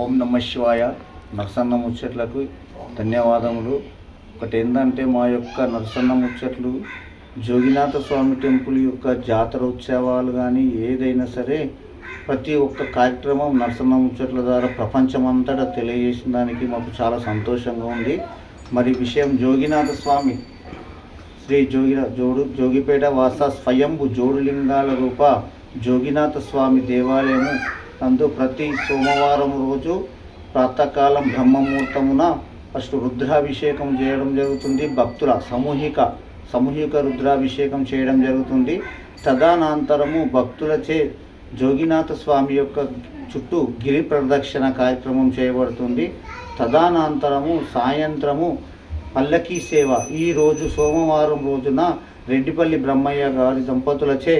ఓం నమశివాయ నరసన్న ముచ్చట్లకు ధన్యవాదములు. ఒకటి ఏంటంటే మా యొక్క నరసన్న ముచ్చట్లు జోగినాథ స్వామి టెంపుల్ యొక్క జాతర ఉత్సవాలు కానీ ఏదైనా సరే ప్రతి ఒక్క కార్యక్రమం నరసన్న ముచ్చట్ల ద్వారా ప్రపంచమంతటా తెలియజేసిన దానికి మాకు చాలా సంతోషంగా ఉంది. మరి విషయం జోగినాథ స్వామి. శ్రీ జోగి జోడు జోగిపేట వాస స్వయంభు జోడులింగాల రూప జోగినాథ స్వామి దేవాలయము నందు ప్రతి సోమవారం రోజు ప్రాతకాలం బ్రహ్మముహూర్తమున ఫస్ట్ రుద్రాభిషేకం చేయడం జరుగుతుంది. భక్తుల సామూహిక సామూహిక రుద్రాభిషేకం చేయడం జరుగుతుంది. తదనంతరము భక్తులచే జోగినాథ స్వామి యొక్క చుట్టూ గిరి ప్రదక్షిణ కార్యక్రమం చేయబడుతుంది. తదనంతరము సాయంత్రము పల్లకీ సేవ. ఈ రోజు సోమవారం రోజున రెడ్డిపల్లి బ్రహ్మయ్య గారి దంపతులచే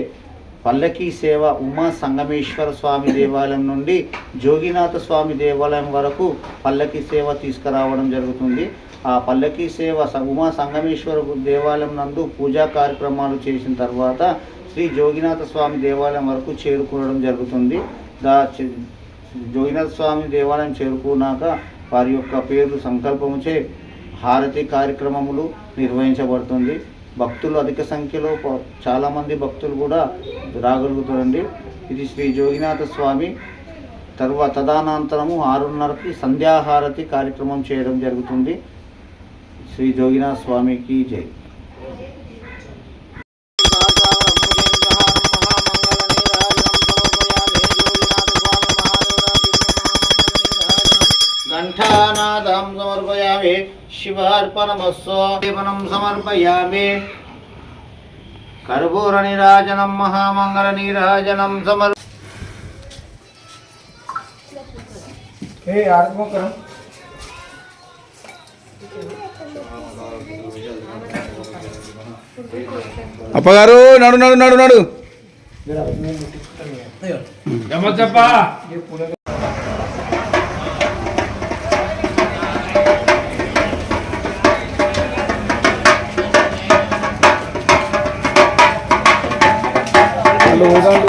పల్లకీ సేవ ఉమా సంగమేశ్వర స్వామి దేవాలయం నుండి జోగినాథ స్వామి దేవాలయం వరకు పల్లకీ సేవ తీసుకురావడం జరుగుతుంది. ఆ పల్లకీ సేవ ఉమా సంగమేశ్వర దేవాలయం నందు పూజా కార్యక్రమాలు చేసిన తర్వాత శ్రీ జోగినాథ స్వామి దేవాలయం వరకు చేరుకోవడం జరుగుతుంది. దా జోగినాథ స్వామి దేవాలయం చేరుకున్నాక వారి యొక్క పేరు సంకల్పముచే హారతి కార్యక్రమములు నిర్వహించబడుతుంది. భక్తులు అధిక సంఖ్యలో చాలామంది భక్తులు కూడా రాగలుగుతారండి. ఇది శ్రీ జోగినాథ స్వామి తర్వాత తదానంతరము ఆరున్నరకి సంధ్యాహారతి కార్యక్రమం చేయడం జరుగుతుంది. శ్రీ జోగినాథ స్వామికి జై. ఘంటానాదం సమర్పయామి. శివార్పణమస్వదీపనం సమర్పయామి కర్పూర నీరాజనం మహామంగళ నీరాజనం సమర్ అప్పగారు నడు నడు నడు నడు. lùi ra.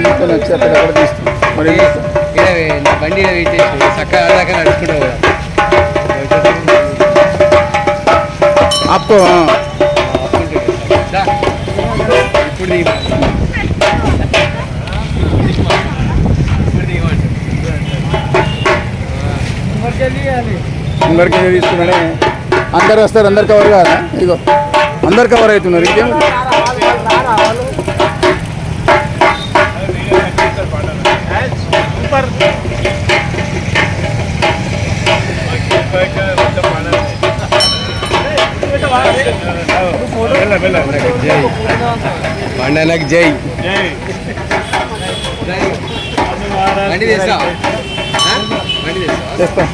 వచ్చి అక్కడ ఎక్కడ తీస్తాం మరి నా బండి ఈడ పెట్టేసి చక్కగా ఆడాక నడుచుకుంటా పోదా ఆపుకో ఆ. దా. ఇప్పుడు దిగు. ఇప్పుడు దిగమంటు. అందరికి తీసుకున్నాడే అందరు వస్తారు అందరు కవర్ కాదా ఇదిగో అందరు కవర్ అవుతున్నారు ఇంకేం జై బండనకు జై బండి తెస్తా బండి తెస్తా